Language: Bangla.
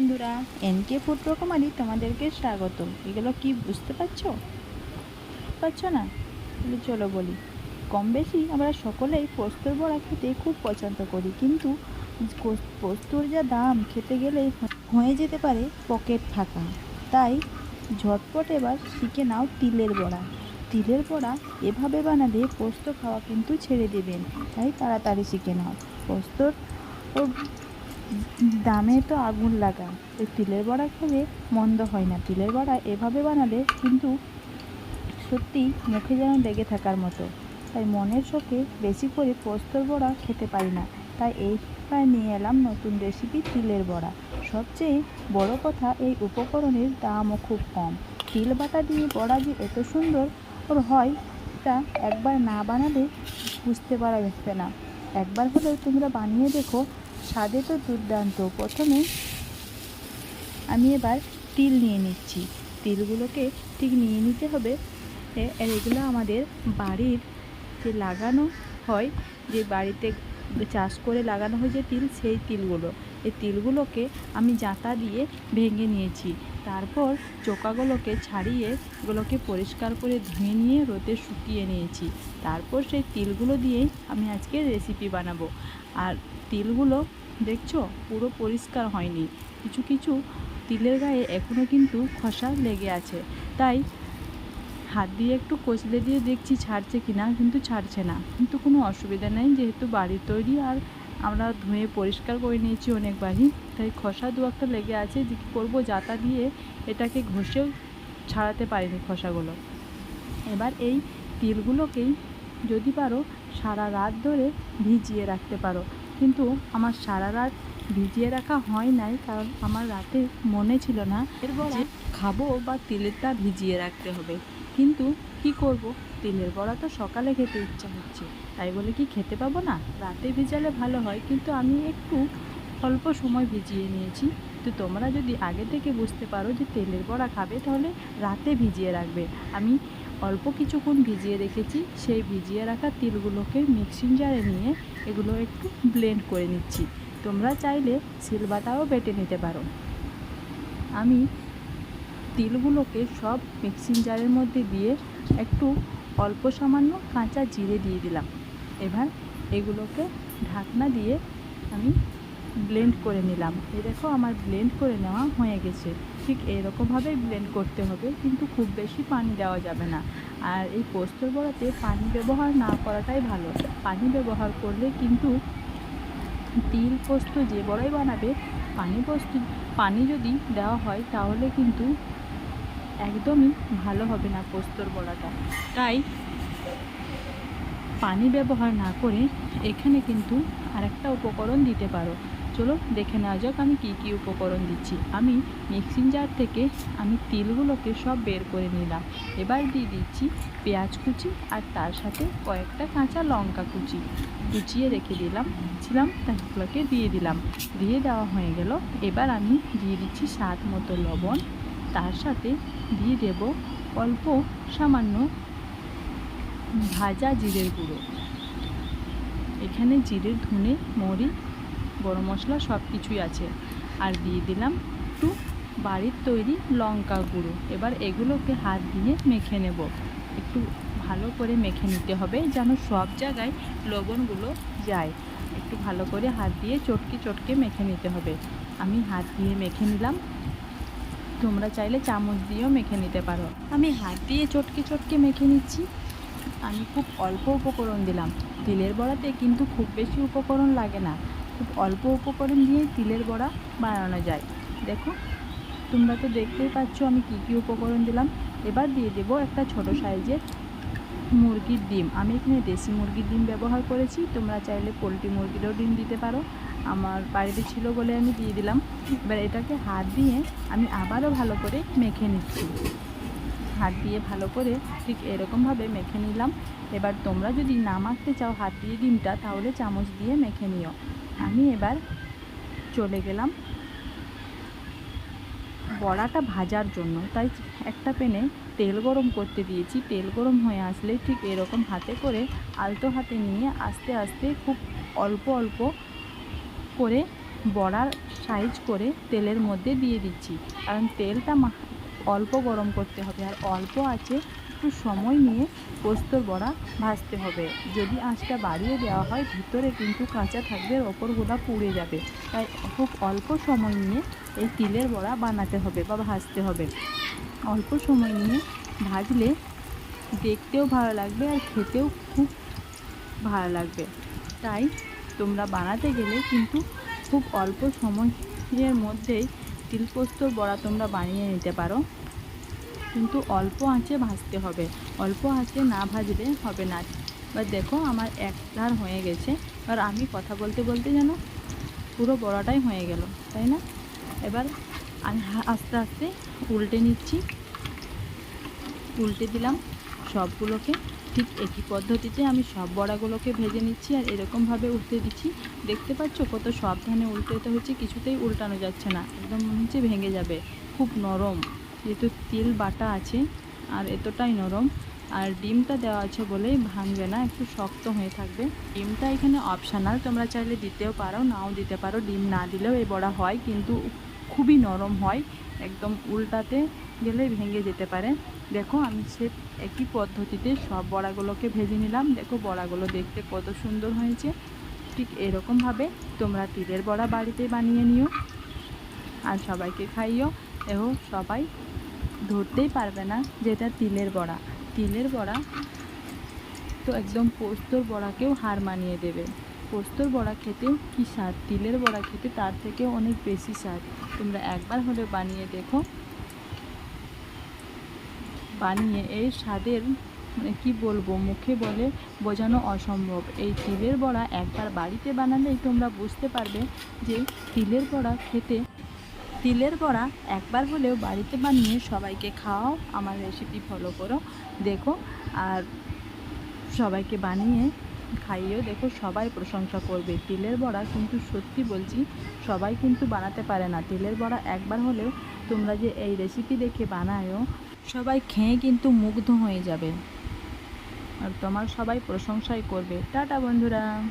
বন্ধুরা, এনকে ফুড রকমারি তোমাদেরকে স্বাগত এগুলো কি বুঝতে পারছ? পারছ না? চলো বলি। কম বেশি আমরা সকলেই পোস্তর বড়া খেতে খুব পছন্দ করি, কিন্তু পোস্তর যা দাম খেতে গেলে হয়ে যেতে পারে পকেট ফাঁকা। তাই ঝটপট এবার শিখে নাও তিলের বড়া। তিলের বড়া এভাবে বানালে পোস্ত খাওয়া কিন্তু ছেড়ে দেবেন। তাই তাড়াতাড়ি শিখে নাও। পোস্তর দামে তো আগুন লাগা এই তিলের বড়া খেলে মন্দ হয় না। তিলের বড়া এভাবে বানালে কিন্তু সত্যি মুখে যেন লেগে থাকার মতো। তাই মনের শোকে বেশি করে পোস্তর বড়া খেতে পারি না। তাই এইবার নিয়ে এলাম নতুন রেসিপি তিলের বড়া। সবচেয়ে বড় কথা, এই উপকরণের দামও খুব কম। তিল বাটা দিয়ে বড়া যে এত সুন্দর হয়, তা একবার না বানালে বুঝতে পারা যাচ্ছে না। একবার হলেও তোমরা বানিয়ে দেখো স্বাদে তো দুর্দান্ত। প্রথমে আমি এবার তিল নিয়ে নিচ্ছি। তিলগুলোকে ঠিক নিয়ে নিতে হবে। আর এগুলো আমাদের বাড়ির যে লাগানো হয়, যে বাড়িতে চাষ করে লাগানো হয় যে তিল, সেই তিলগুলো। এই তিলগুলোকে আমি জাঁতা দিয়ে ভেঙে নিয়েছি। তারপর চোকাগুলোকে ছাড়িয়ে এগুলোকে পরিষ্কার করে ধুয়ে নিয়ে রোদে শুকিয়ে নিয়েছি। তারপর সেই তিলগুলো দিয়েই আমি আজকে রেসিপি বানাবো। আর তিলগুলো দেখছ? পুরো পরিষ্কার হয়নি। কিছু কিছু তিলের গায়ে এখনও কিন্তু খসা লেগে আছে। তাই হাত দিয়ে একটু কচলে দিয়ে দেখছি ছাড়ছে কি না কিন্তু ছাড়ছে না। কিন্তু কোনো অসুবিধা নেই, যেহেতু বাড়ির তৈরি আর আমরা ধুয়ে পরিষ্কার করে নিয়েছি অনেকবারই, তাই খসা দু একটা লেগে আছে যে কী করব জাতা দিয়ে এটাকে ঘষেও ছাড়াতে পারিনি খসাগুলো। এবার এই তিলগুলোকেই যদি পারো সারা রাত ধরে ভিজিয়ে রাখতে পারো। কিন্তু আমার সারা রাত ভিজিয়ে রাখা হয় নাই কারণ আমার রাতে মনে ছিল না এরপর খাব বা তিলেরটা ভিজিয়ে রাখতে হবে। কিন্তু কি করব? তিলের বড়া তো সকালে খেতে ইচ্ছা হচ্ছে। তাই বলে কি খেতে পাবো না? রাতে ভিজালে ভালো হয়, কিন্তু আমি একটু অল্প সময় ভিজিয়ে নিয়েছি। তো তোমরা যদি আগে থেকে বুঝতে পারো যে তেলের বড়া খাবে, তাহলে রাতে ভিজিয়ে রাখবে। আমি অল্প কিছুক্ষণ ভিজিয়ে রেখেছি, সেই ভিজিয়ে রাখা তিলগুলোকে মিক্সিং জারে নিয়ে এগুলো একটু ব্লেন্ড করে নিচ্ছি। তোমরা চাইলে সিলবাটাও বেটে নিতে পারো। আমি তিলগুলোকে সব মিক্সিং জারের মধ্যে দিয়ে একটু অল্প সামান্য কাঁচা জিরে দিয়ে দিলাম। এবার এগুলোকে ঢাকনা দিয়ে আমি ব্লেন্ড করে নিলাম। এই দেখো আমার ব্লেন্ড করে নেওয়া হয়ে গেছে। ঠিক এরকমভাবেই ব্লেন্ড করতে হবে, কিন্তু খুব বেশি পানি দেওয়া যাবে না। আর এই পোস্তর বড়াতে পানি ব্যবহার না করাটাই ভালো। পানি ব্যবহার করলে কিন্তু তিল পোস্ত যে বড়াই বানাবে, পানি পোস্ত, পানি যদি দেওয়া হয় তাহলে কিন্তু একদমই ভালো হবে না পোস্তর বড়াটা। তাই পানি ব্যবহার না করে এখানে কিন্তু আরেকটা উপকরণ দিতে পারো। চলো, দেখে নেওয়া যাক আমি কী কী উপকরণ দিচ্ছি। আমি মিক্সিং জার থেকে আমি তিলগুলোকে সব বের করে নিলাম। এবার দিয়ে দিচ্ছি পেঁয়াজ কুচি আর তার সাথে কয়েকটা কাঁচা লঙ্কা কুচি। কুচিয়ে রেখে দিলাম ছিলাম তাগুলোকে দিয়ে দিলাম। দিয়ে দেওয়া হয়ে গেল। এবার আমি দিয়ে দিচ্ছি স্বাদ মতো লবণ। তার সাথে দিয়ে দেব অল্প সামান্য ভাজা জিরের গুঁড়ো। এখানে জিরের ধনে মরি গরম মশলা সব কিছুই আছে। আর দিয়ে দিলাম একটু বাড়ির তৈরি লঙ্কা গুঁড়ো। এবার এগুলোকে হাত দিয়ে মেখে নেব। একটু ভালো করে মেখে নিতে হবে যেন সব জায়গায় লবণগুলো যায়। একটু ভালো করে হাত দিয়ে চটকে চটকে মেখে নিতে হবে। আমি হাত দিয়ে মেখে নিলাম। তোমরা চাইলে চামচ দিয়েও মেখে নিতে পারো। আমি হাত দিয়ে চটকে চটকে মেখে নিচ্ছি। আমি খুব অল্প উপকরণ দিলাম। তিলের বড়াতে কিন্তু খুব বেশি উপকরণ লাগে না। খুব অল্প উপকরণ দিয়ে তিলের বড়া বানানো যায়। দেখো, তোমরা তো দেখতেই পাচ্ছ আমি কী কী উপকরণ দিলাম। এবার দিয়ে দেবো একটা ছোট সাইজের মুরগির ডিম। আমি এখানে দেশি মুরগির ডিম ব্যবহার করেছি। তোমরা চাইলে পোলট্রি মুরগিরও ডিম দিতে পারো। আমার বাড়িতে ছিল বলে আমি দিয়ে দিলাম। এবার এটাকে হাত দিয়ে আমি আবারও ভালো করে মেখে নিচ্ছি। হাত দিয়ে ভালো করে ঠিক এরকমভাবে মেখে নিলাম। এবার তোমরা যদি না মাখতে চাও হাত দিয়ে ডিমটা, তাহলে চামচ দিয়ে মেখে নিও। আমি এবার চলে গেলাম বড়াটা ভাজার জন্য। তাই একটা প্যানে তেল গরম করতে দিয়েছি। তেল গরম হয়ে আসলে ঠিক এরকম হাতে করে আলতো হাতে নিয়ে আস্তে আস্তে খুব অল্প অল্প করে বড়ার সাইজ করে তেলের মধ্যে দিয়ে দিচ্ছি। কারণ তেলটা অল্প গরম করতে হবে। আর অল্প আছে একটু সময় নিয়ে পোস্তর বড়া ভাজতে হবে। যদি আঁচটা বাড়িয়ে দেওয়া হয়, ভিতরে কিন্তু কাঁচা থাকবে, ওপরগুলো পুড়ে যাবে। তাই খুব অল্প সময় নিয়ে এই তিলের বড়া বানাতে হবে বা ভাজতে হবে। অল্প সময় নিয়ে ভাজলে দেখতেও ভালো লাগবে আর খেতেও খুব ভালো লাগবে। তাই তোমরা বানাতে গেলে কিন্তু খুব অল্প সময়ের মধ্যেই তিলপোস্তর বড়া তোমরা বানিয়ে নিতে পারো। কিন্তু অল্প আঁচে ভাজতে হবে। অল্প আঁচে না ভাজলে হবে না। এবার দেখো আমার এক ধার হয়ে গেছে। আর আমি কথা বলতে বলতে যেন পুরো বড়াটাই হয়ে গেল, তাই না? এবার আমি আস্তে আস্তে উল্টে নিচ্ছি। উল্টে দিলাম সবগুলোকে। ঠিক একই পদ্ধতিতে আমি সব বড়াগুলোকে ভেজে নিচ্ছি আর এরকমভাবে উল্টে দিচ্ছি। দেখতে পাচ্ছ কত সাবধানে উল্টেতে হচ্ছে, কিছুতেই উল্টানো যাচ্ছে না। একদম মনে হচ্ছে ভেঙে যাবে। খুব নরম। যেহেতু তিল বাটা আছে আর এতটাই নরম, আর ডিমটা দেওয়া আছে বলেই ভাঙবে না, একটু শক্ত হয়ে থাকবে। ডিমটা এখানে অপশানাল তোমরা চাইলে দিতেও পারো, নাও দিতে পারো, ডিম না দিলেও এই বড়া হয়, কিন্তু খুবই নরম হয়, একদম উল্টাতে গেলে ভেঙে যেতে পারে। দেখো, আমি সে একই পদ্ধতিতে সব বড়াগুলোকে ভেজে নিলাম। দেখো, বড়াগুলো দেখতে কত সুন্দর হয়েছে। ঠিক এরকমভাবে তোমরা তিলের বড়া বাড়িতে বানিয়ে নিও। আর সবাইকে খাইও। এও সবাই ধরতেই পারবে না যে এটা তিলের বড়া। তিলের বড়া তো একদম পোস্তর বড়াকেও হার মানিয়ে দেবে। পোস্তর বড়া খেতে কি স্বাদ? তিলের বড়া খেতে তার থেকে অনেক বেশি স্বাদ। তোমরা একবার হলে বানিয়ে দেখো। বানিয়ে এই স্বাদের মানে কি বলব, মুখে বলে বোঝানো অসম্ভব। এই তিলের বড়া একবার বাড়িতে বানালেই তোমরা বুঝতে পারবে যে তিলের বড়া খেতে তিলের বড়া একবার হলেও বাড়িতে বানিয়ে সবাইকে খাওয়াও, আমার রেসিপি ফলো করো, দেখো, আর সবাইকে বানিয়ে খাইয়েও দেখো, সবাই প্রশংসা করবে। তিলের বড়া কিন্তু সত্যি বলছি, সবাই কিন্তু বানাতে পারে না। তিলের বড়া একবার হলেও তোমরা যে এই রেসিপি দেখে বানায়ও, সবাই খেয়ে কিন্তু মুগ্ধ হয়ে যাবে। আর তোমার সবাই প্রশংসাই করবে। টাটা বন্ধুরা।